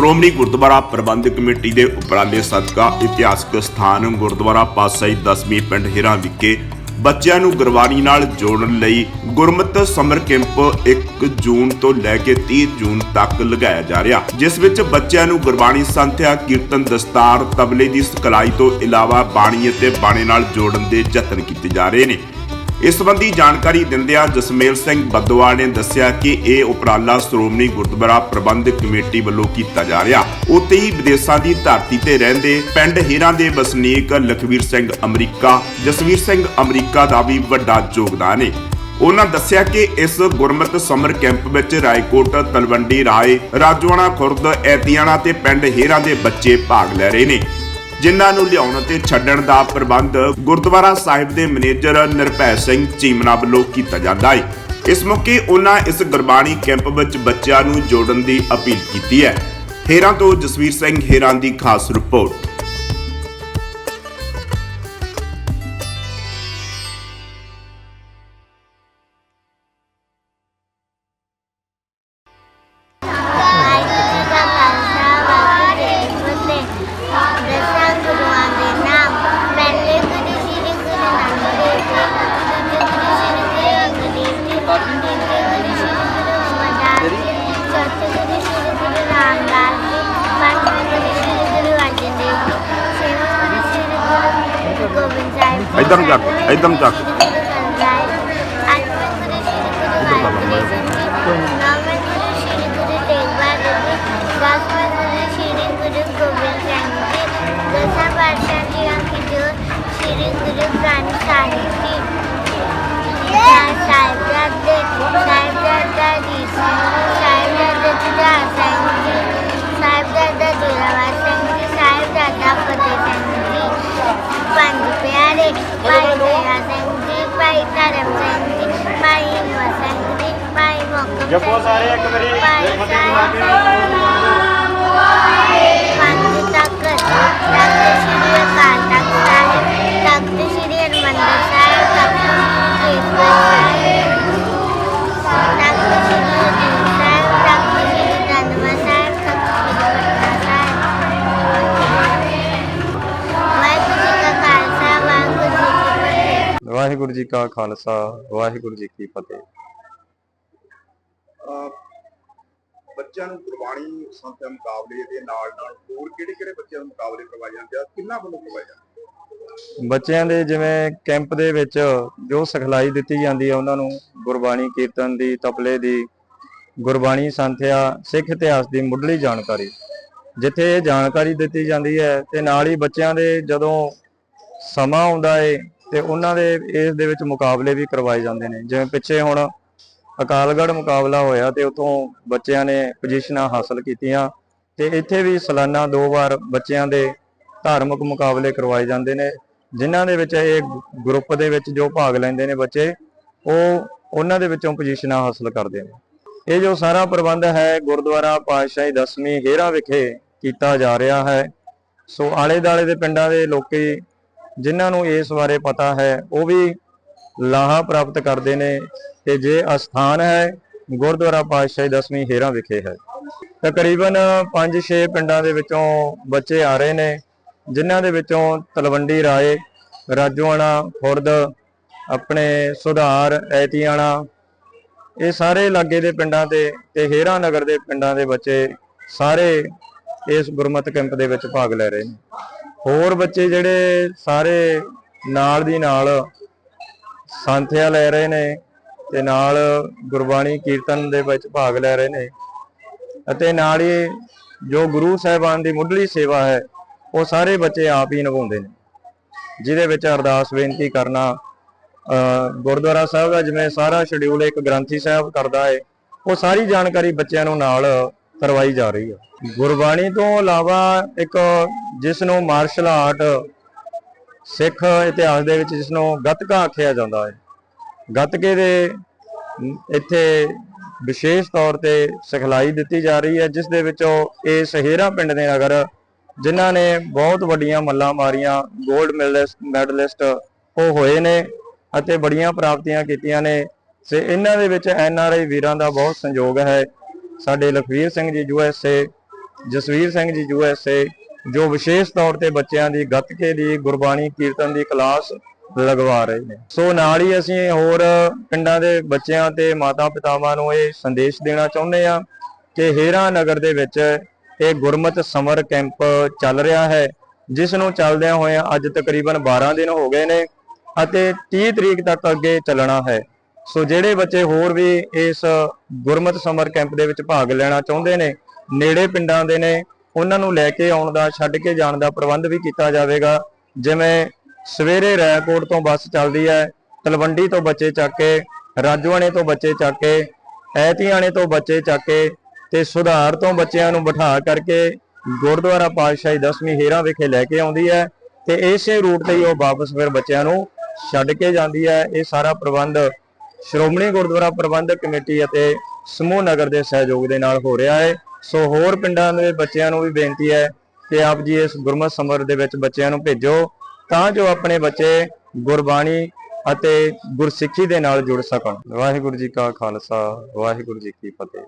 ਸ਼੍ਰੋਮਣੀ ਗੁਰਦੁਆਰਾ ਪ੍ਰਬੰਧਕ committee ਦੇ ਉਪਰਾਲੇ ਸਦਕਾ ਇਤਿਹਾਸਕ ਸਥਾਨ ਗੁਰਦੁਆਰਾ ਪਾਤਸ਼ਾਹੀ ਦਸਵੀਂ ਪਿੰਡ ਹਿਰਾਂ ਵਿਖੇ ਬੱਚਿਆਂ ਨੂੰ ਗੁਰਬਾਣੀ ਨਾਲ ਜੋੜਨ ਲਈ ਗੁਰਮਤਿ ਸਮਰ ਕੈਂਪ 1 ਜੂਨ ਤੋਂ ਲੈ ਕੇ 30 ਜੂਨ ਤੱਕ ਲਗਾਇਆ ਜਾ ਰਿਹਾ, ਜਿਸ ਵਿੱਚ ਬੱਚਿਆਂ ਨੂੰ ਗੁਰਬਾਣੀ ਸੰਥਿਆ, ਕੀਰਤਨ, ਦਸਤਾਰ, ਤਬਲੇ ਦੀ ਸਿਖਲਾਈ ਤੋਂ ਇਲਾਵਾ ਬਾਣੀ ਅਤੇ ਬਾਣੇ ਨਾਲ ਜੋੜਨ ਦੇ ਯਤਨ ਕੀਤੇ ਜਾ ਰਹੇ ਨੇ। ਇਸ ਸੰਬੰਧੀ ਜਾਣਕਾਰੀ ਦਿੰਦਿਆਂ ਜਸਮੇਲ ਸਿੰਘ ਬੱਦੋਵਾਲ ਨੇ ਦੱਸਿਆ ਕਿ ਇਹ ਉਪਰਾਲਾ ਸ਼੍ਰੋਮਣੀ ਗੁਰਦੁਆਰਾ ਪ੍ਰਬੰਧਕ ਕਮੇਟੀ ਵੱਲੋਂ ਕੀਤਾ ਜਾ ਰਿਹਾ। ਉੱਥੇ ਹੀ ਵਿਦੇਸ਼ਾਂ ਦੀ ਧਰਤੀ ਤੇ ਰਹਿੰਦੇ ਪਿੰਡ ਹੀਰਾਂ ਦੇ ਵਸਨੀਕ ਲਖਵੀਰ ਸਿੰਘ ਅਮਰੀਕਾ, ਜਸਵੀਰ ਸਿੰਘ ਅਮਰੀਕਾ ਦਾ ਵੀ ਵੱਡਾ ਯੋਗਦਾਨ ਹੈ ਉਹਨਾਂ ਦੱਸਿਆ ਕਿ ਇਸ ਗੁਰਮਤ ਸਮਰ ਕੈਂਪ ਵਿੱਚ ਰਾਏਕੋਟ, ਤਲਵੰਡੀ ਰਾਏ ਰਾਜਵਾਨਾ ਖੁਰਦ, ਐਤੀਆਣਾ ਤੇ ਪਿੰਡ ਹੀਰਾਂ ਦੇ ਬੱਚੇ ਭਾਗ ਲੈ ਰਹੇ ਨੇ। ਜਿਨ੍ਹਾਂ ਨੂੰ ਲਿਆਉਣ ਅਤੇ ਛੱਡਣ ਦਾ ਪ੍ਰਬੰਧ ਗੁਰਦੁਆਰਾ ਸਾਹਿਬ ਦੇ ਮੈਨੇਜਰ ਨਿਰਭੈ ਸਿੰਘ ਚੀਮਨਾ ਵੱਲੋਂ ਕੀਤਾ ਜਾਂਦਾ ਹੈ ਇਸ ਮੌਕੇ ਉਹਨਾਂ ਇਸ ਗੁਰਬਾਣੀ ਕੈਂਪ ਵਿੱਚ ਬੱਚਿਆਂ ਨੂੰ ਜੋੜਨ ਦੀ ਅਪੀਲ ਕੀਤੀ ਹੈ। ਹੇਰਾਂ ਤੋਂ ਜਸਵੀਰ ਸਿੰਘ ਹੇਰਾਂ ਦੀ ਖਾਸ ਰਿਪੋਰਟ। ਇੱਧਰ ਨੂੰ ਜਾ ਕੇ, ਇੱਧਰ ਨੂੰ ਜਾ ਕੇ। ਸੱਤਵੇਂ ਗੁਰੂ ਗ੍ਰੰਥ ਸਾਹਿਬ ਜਪੋ ਸਾਰੇ ਇੱਕ ਵਾਰੀ, ਭਾਈ ਬੁਲਾ ਕੇ। ਪੰਜ ਤੱਕ ਤਖਤ ਸ੍ਰੀ ਅਕਾਲ ਤਖਤ ਸਾਹਿਬ ਤਖਤ ਸ੍ਰੀ ਹਰਿਮੰਦਰ ਸਾਹਿਬ ਤਖਤ ਸ੍ਰੀ ਕੇਸਗੜ੍ਹ ਸਾਹਿਬ ਤਖਤ ਸ੍ਰੀ ਹਜ਼ੂਰ ਸਾਹਿਬ ਤਖਤ ਸ੍ਰੀ ਨੰਦਵਾ ਸਾਹਿਬ ਤਖਤ ਸ੍ਰੀ ਪਟਨਾ ਸਾਹਿਬ ਵਾਹਿਗੁਰੂ ਜੀ ਕਾ ਖਾਲਸਾ ਵਾਹਿਗੁਰੂ ਜੀ ਕੀ ਫਤਿਹ ਵਾਹਿਗੁਰੂ ਜੀ ਕਾ ਖਾਲਸਾ ਵਾਹਿਗੁਰੂ ਜੀ ਕੀ ਫਤਿਹ ਬੱਚਿਆਂ ਨੂੰ ਗੁਰਬਾਣੀ ਸੰਥਿਆ ਮੁਕਾਬਲੇ ਦੇ ਨਾਲ ਨਾਲ ਹੋਰ ਕਿਹੜੇ ਕਿਹੜੇ ਬੱਚਿਆਂ ਨੂੰ ਮੁਕਾਬਲੇ ਕਰਵਾਏ ਜਾਂਦੇ ਆ? ਕਿੰਨਾ ਵੱਲੋਂ ਕਰਵਾਏ ਜਾਂਦੇ ਬੱਚਿਆਂ ਦੇ ਜਿਵੇਂ ਕੈਂਪ ਦੇ ਵਿੱਚ ਜੋ ਸਿਖਲਾਈ ਦਿੱਤੀ ਜਾਂਦੀ ਹੈ ਉਹਨਾਂ ਨੂੰ ਗੁਰਬਾਣੀ ਕੀਰਤਨ ਦੀ, ਤਪਲੇ ਦੀ, ਗੁਰਬਾਣੀ ਸੰਥਿਆ, ਸਿੱਖ ਇਤਿਹਾਸ ਦੀ ਮੁੱਢਲੀ ਜਾਣਕਾਰੀ। ਜਿੱਥੇ ਇਹ ਜਾਣਕਾਰੀ ਦਿੱਤੀ ਜਾਂਦੀ ਹੈ ਤੇ ਨਾਲ ਹੀ ਬੱਚਿਆਂ ਦੇ ਜਦੋਂ ਸਮਾਂ ਆਉਂਦਾ ਏ ਤੇ ਉਹਨਾਂ ਦੇ ਇਸ ਦੇ ਵਿੱਚ ਮੁਕਾਬਲੇ ਵੀ ਕਰਵਾਏ ਜਾਂਦੇ ਨੇ। ਜਿਵੇਂ ਪਿੱਛੇ ਹੁਣ ਅਕਾਲਗੜ੍ਹ ਮੁਕਾਬਲਾ ਹੋਇਆ ਤੇ ਉਤੋਂ ਬੱਚਿਆਂ ਨੇ ਪੋਜੀਸ਼ਨਾਂ ਹਾਸਲ ਕੀਤੀਆਂ ਤੇ ਇੱਥੇ ਵੀ ਸਾਲਾਨਾ ਦੋ ਵਾਰ ਬੱਚਿਆਂ ਦੇ ਧਾਰਮਿਕ ਮੁਕਾਬਲੇ ਕਰਵਾਏ ਜਾਂਦੇ ਨੇ, ਜਿਨ੍ਹਾਂ ਦੇ ਵਿੱਚ ਇਹ ਗਰੁੱਪ ਦੇ ਵਿੱਚ ਜੋ ਭਾਗ ਲੈਂਦੇ ਨੇ ਬੱਚੇ, ਉਹ ਉਹਨਾਂ ਦੇ ਵਿੱਚੋਂ ਪੋਜੀਸ਼ਨਾਂ ਹਾਸਲ ਕਰਦੇ ਨੇ। ਇਹ ਜੋ ਸਾਰਾ ਪ੍ਰਬੰਧ ਹੈ, ਗੁਰਦੁਆਰਾ ਪਾਤਸ਼ਾਹੀ ਦਸਵੀਂ ਹੇਰਾ ਵਿਖੇ ਕੀਤਾ ਜਾ ਰਿਹਾ ਹੈ। ਸੋ ਆਲੇ ਦਾਲੇ ਦੇ ਪਿੰਡਾਂ ਦੇ ਲੋਕੀ, ਜਿਨ੍ਹਾਂ ਨੂੰ ਇਸ ਬਾਰੇ ਪਤਾ ਹੈ, ਉਹ ਵੀ ਲਾਹਾ ਪ੍ਰਾਪਤ ਕਰਦੇ ਨੇ। ਤੇ ਜੇ ਅਸਥਾਨ ਹੈ ਗੁਰਦੁਆਰਾ ਪਾਤਸ਼ਾਹੀ ਦਸਵੀਂ ਹੇਰਾ ਵਿਖੇ ਹੈ। ਤਕਰੀਬਨ 5-6 ਪਿੰਡਾਂ ਦੇ ਵਿੱਚੋਂ ਬੱਚੇ ਆ ਰਹੇ ਨੇ, ਜਿਨ੍ਹਾਂ ਦੇ ਵਿੱਚੋਂ ਤਲਵੰਡੀ ਰਾਏ, ਰਾਜੋਆਣਾ, ਖੁਰਦ, ਆਪਣੇ ਸੁਧਾਰ, ਐਤੀਆਣਾ, ਇਹ ਸਾਰੇ ਲਾਗੇ ਦੇ ਪਿੰਡਾਂ ਦੇ ਤੇ ਹੇਰਾ ਨਗਰ ਦੇ ਪਿੰਡਾਂ ਦੇ ਬੱਚੇ ਸਾਰੇ ਇਸ ਗੁਰਮਤ ਕੈਂਪ ਦੇ ਵਿੱਚ ਭਾਗ ਲੈ ਰਹੇ ਨੇ। ਹੋਰ ਬੱਚੇ ਜਿਹੜੇ ਸਾਰੇ ਨਾਲ ਦੀ ਨਾਲ ਸੰਥਿਆ ਲੈ ਰਹੇ ਨੇ ਤੇ ਨਾਲ ਗੁਰਬਾਣੀ ਕੀਰਤਨ ਦੇ ਵਿੱਚ ਭਾਗ ਲੈ ਰਹੇ ਨੇ। ਅਤੇ ਨਾਲ ਹੀ ਜੋ ਗੁਰੂ ਸਾਹਿਬਾਨ ਦੀ ਮੁੱਢਲੀ ਸੇਵਾ ਹੈ, ਉਹ ਸਾਰੇ ਬੱਚੇ ਆਪ ਹੀ ਨਿਭਾਉਂਦੇ ਨੇ। ਜਿਹਦੇ ਵਿੱਚ ਅਰਦਾਸ ਬੇਨਤੀ ਕਰਨਾ ਗੁਰਦੁਆਰਾ ਸਾਹਿਬ ਦਾ ਜਿਵੇਂ ਸਾਰਾ ਸ਼ਡਿਊਲ ਇੱਕ ਗ੍ਰੰਥੀ ਸਾਹਿਬ ਕਰਦਾ ਹੈ ਉਹ ਸਾਰੀ ਜਾਣਕਾਰੀ ਬੱਚਿਆਂ ਨੂੰ ਨਾਲ ਕਰਵਾਈ ਜਾ ਰਹੀ ਹੈ ਗੁਰਬਾਣੀ ਤੋਂ ਇਲਾਵਾ ਇੱਕ ਜਿਸ ਨੂੰ ਮਾਰਸ਼ਲ ਆਰਟ ਸਿੱਖ ਇਤਿਹਾਸ ਦੇ ਵਿੱਚ ਜਿਸ ਨੂੰ ਗੱਤਕਾ ਆਖਿਆ ਜਾਂਦਾ ਹੈ ਗੱਤਕੇ ਦੇ ਇੱਥੇ ਵਿਸ਼ੇਸ਼ ਤੌਰ ਤੇ ਸਿਖਲਾਈ ਦਿੱਤੀ ਜਾ ਰਹੀ ਹੈ, ਜਿਸ ਦੇ ਵਿੱਚੋਂ ਇਹ ਸਹੇਰਾ ਪਿੰਡ ਦੇ ਨਗਰ, ਜਿਨ੍ਹਾਂ ਨੇ ਬਹੁਤ ਵੱਡੀਆਂ ਮੱਲਾਂ ਮਾਰੀਆਂ 골ਡ ਮੈਡਲਿਸਟ ਮੈਡਲਿਸਟ ਉਹ ਹੋਏ ਨੇ ਅਤੇ ਬੜੀਆਂ ਪ੍ਰਾਪਤੀਆਂ ਕੀਤੀਆਂ ਨੇ। ਸੇ ਇਹਨਾਂ ਦੇ ਵਿੱਚ ਐਨ ਆਰ ਆਈ ਵੀਰਾਂ ਦਾ ਬਹੁਤ ਸੰਯੋਗ ਹੈ। ਸਾਡੇ Lakhvir Singh ji U S A, Jasvir Singh ji U S ਏ, ਜੋ ਵਿਸ਼ੇਸ਼ ਤੌਰ ਤੇ ਬੱਚਿਆਂ ਦੀ ਗੱਤਕੇ ਦੀ ਗੁਰਬਾਣੀ ਕੀਰਤਨ ਦੀ ਕਲਾਸ ਲਗਵਾ ਰਹੇ ਨੇ। ਸੋ ਨਾਲ ਹੀ ਅਸੀਂ ਹੋਰ ਪਿੰਡਾਂ ਦੇ ਬੱਚਿਆਂ ਤੇ ਮਾਤਾ ਪਿਤਾਵਾਂ ਨੂੰ ਇਹ ਸੰਦੇਸ਼ ਦੇਣਾ ਚਾਹੁੰਦੇ ਆ ਕਿ ਹੇਰਾ ਨਗਰ ਦੇ ਵਿੱਚ ਇਹ ਗੁਰਮਤ ਸਮਰ ਕੈਂਪ ਚੱਲ ਰਿਹਾ ਹੈ, ਜਿਸ ਨੂੰ ਚੱਲਦਿਆਂ ਹੋਇਆਂ ਅੱਜ ਤਕਰੀਬਨ 12 ਦਿਨ ਹੋ ਗਏ ਨੇ ਅਤੇ 30 ਤਰੀਕ ਤੱਕ ਅੱਗੇ ਚੱਲਣਾ ਹੈ। ਸੋ ਜਿਹੜੇ ਬੱਚੇ ਹੋਰ ਵੀ ਇਸ ਗੁਰਮਤ ਸਮਰ ਕੈਂਪ ਦੇ ਵਿੱਚ ਭਾਗ ਲੈਣਾ ਚਾਹੁੰਦੇ ਨੇ, ਨੇੜੇ ਪਿੰਡਾਂ ਦੇ ਨੇ, ਉਹਨਾਂ ਨੂੰ ਲੈ ਕੇ ਆਉਣ ਦਾ, ਛੱਡ ਕੇ ਜਾਣ ਦਾ ਪ੍ਰਬੰਧ ਵੀ ਕੀਤਾ ਜਾਵੇਗਾ, ਜਿਵੇਂ ਸਵੇਰੇ ਰੈਕੋਟ ਤੋਂ ਬੱਸ ਚੱਲਦੀ ਹੈ, ਤਲਵੰਡੀ ਤੋਂ ਬੱਚੇ ਚੱਕ ਕੇ ਰਾਜਵਾਣੇ ਤੋਂ ਬੱਚੇ ਚੱਕ ਕੇ, ਐਤੀਆਣੇ ਤੋਂ ਬੱਚੇ ਚੱਕ ਕੇ ਤੇ ਸੁਧਾਰ ਤੋਂ ਬੱਚਿਆਂ ਨੂੰ ਬਿਠਾ ਕਰਕੇ ਗੁਰਦੁਆਰਾ ਪਾਤਸ਼ਾਹੀ ਦਸਵੀਂ ਹੀਰਾ ਵਿਖੇ ਲੈ ਕੇ ਆਉਂਦੀ ਹੈ ਤੇ ਇਸੇ ਰੂਟ ਤੇ ਹੀ ਉਹ ਵਾਪਸ ਫਿਰ ਬੱਚਿਆਂ ਨੂੰ ਛੱਡ ਕੇ ਜਾਂਦੀ ਹੈ। ਇਹ ਸਾਰਾ ਪ੍ਰਬੰਧ ਸ਼੍ਰੋਮਣੀ ਗੁਰਦੁਆਰਾ ਪ੍ਰਬੰਧਕ ਕਮੇਟੀ ਅਤੇ ਸਮੂਹ ਨਗਰ ਦੇ ਸਹਿਯੋਗ ਦੇ ਨਾਲ ਹੋ ਰਿਹਾ ਹੈ। ਸੋ ਹੋਰ ਪਿੰਡਾਂ ਦੇ ਬੱਚਿਆਂ ਨੂੰ ਵੀ ਬੇਨਤੀ ਹੈ ਕਿ ਆਪ ਜੀ ਇਸ ਗੁਰਮਤਿ ਸਮਰ ਦੇ ਵਿੱਚ ਬੱਚਿਆਂ ਨੂੰ ਭੇਜੋ। ਤਾਂ ਜੋ ਆਪਣੇ ਬੱਚੇ ਗੁਰਬਾਣੀ ਅਤੇ ਗੁਰਸਿੱਖੀ ਦੇ ਨਾਲ ਜੁੜ ਸਕਣ। ਵਾਹਿਗੁਰੂ ਜੀ ਕਾ ਖਾਲਸਾ, ਵਾਹਿਗੁਰੂ ਜੀ ਕੀ ਫਤਿਹ।